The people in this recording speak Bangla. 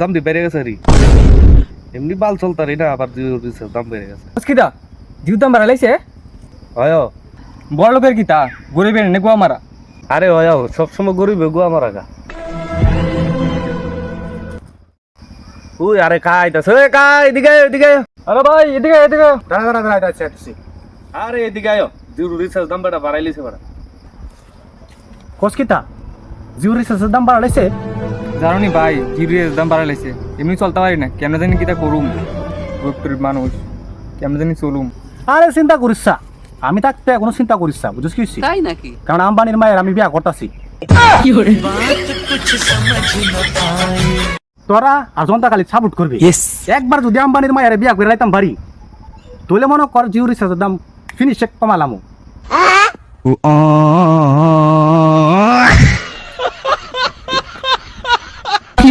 দাম বেড়ে গেছে এমনি বাল দাম বেড়ে গেছে। কিতা? দাম বড় লোকের কিতা? গরিবের নে মারা? আরে হয় সবসময় গরিব গুয়া মারা গা। ওই আরে কাই দাস ওই কাই এদিকে এদিকে। আরে ভাই এদিকে এদিকে দাঁড়া দাঁড়া দাঁড়া দাঁড়া আচ্ছা আরে এদিকে আয়। জুরিসের দাম বেটা বাড়াইলিছে বেটা। কসকিতা জিও রিসার্চের দাম বাড়াইছে? জানো ভাই জিরির দাম বাড়াইছে এমনি চলতে পারি না কেমন জানি কিতা করুম। গরিব মানুষ কেমন জানি চলুম। আরে চিন্তা করিস। আমি থাকতে কোনো চিন্তা করিস হইছে? তাই নাকি? কারণ আম্বানির মায়ের আমি বিয়া করতেছি। তোরা আর জনতা খালি সাপোর্ট করবি। একবার যদি আম্বানির মায়ের বিয়া করে রাইতাম বাড়ি তোলে মনে কর জিও রিসার্চের দাম ফিনিশ কমালাম। কি